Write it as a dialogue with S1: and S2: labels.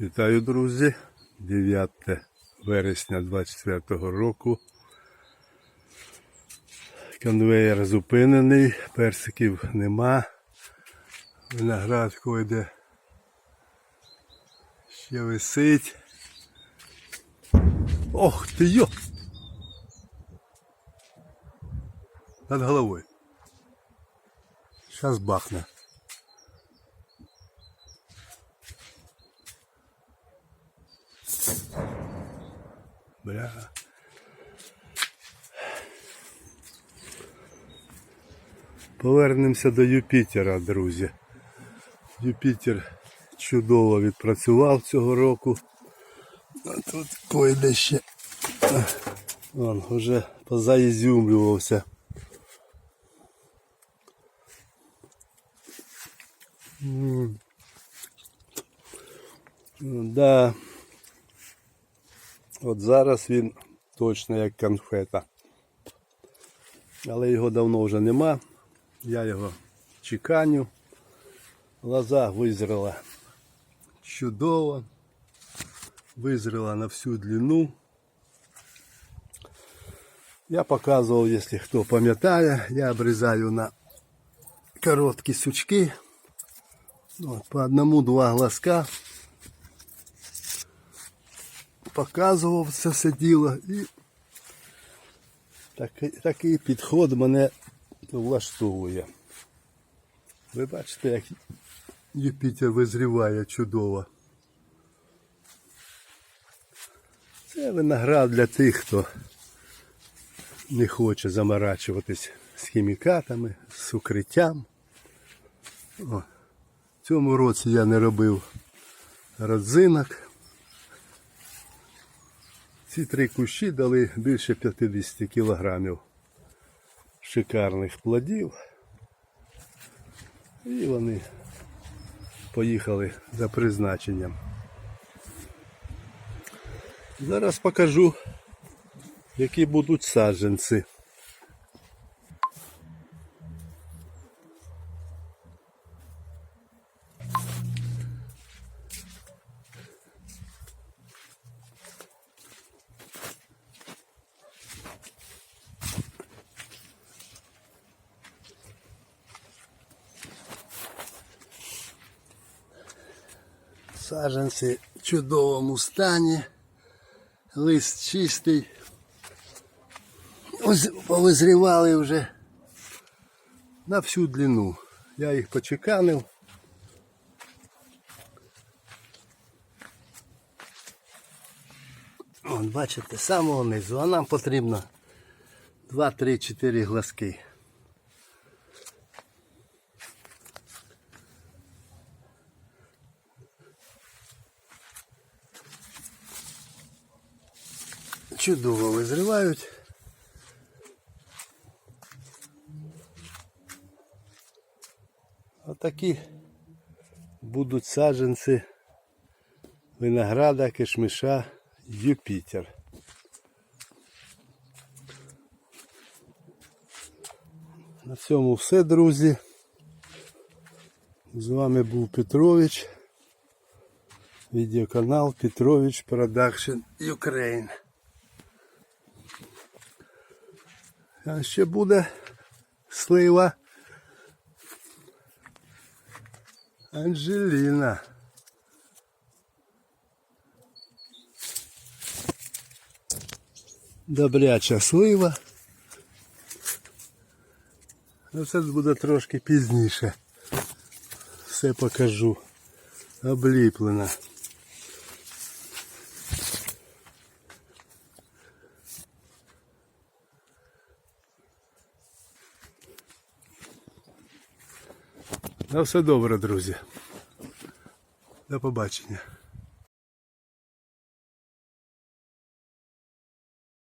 S1: Вітаю, друзі! 9 вересня 24 року. Конвеєр зупинений, персиків нема. Виноград койде ще висить. Ох ти йо! Над головою. Зараз бахне. Бля. Повернемося до Юпітера, друзі. Юпітер чудово відпрацював цього року. А тут койде ще. Вон, вже позаізюмлювався. Да. От зараз він точно як конфета. Але його давно вже нема. Я його чеканю. Лоза визріла чудово. Визріла на всю длину. Я показував, якщо хто пам'ятає, я обрізаю на короткі сучки. От, по одному-два глазка показував це все діло і такий, такий підход мене влаштовує. Ви бачите, як Юпітер визріває чудово. Це виноград для тих, хто не хоче заморачуватись з хімікатами, з укриттям. О, в цьому році я не робив родзинок. Ці три кущі дали більше 50 кілограмів шикарних плодів. І вони поїхали за призначенням. Зараз покажу, які будуть саджанці. Саджанці в чудовому стані. Лист чистий. Повизрівали вже на всю длину. Я їх почеканив. Бачите, з самого низу, а нам потрібно 2-3-4 глазки. Чудово визрівають. Отакі будуть саджанці винограда, кишмиша, Юпітер. На цьому все, друзі. З вами був Петрович. Відеоканал Петрович Production Ukraine. А ще буде слива Анжеліна. Добряча слива. Ну це буде трошки пізніше. Все покажу. Обліплена. На все добре, друзі. До побачення.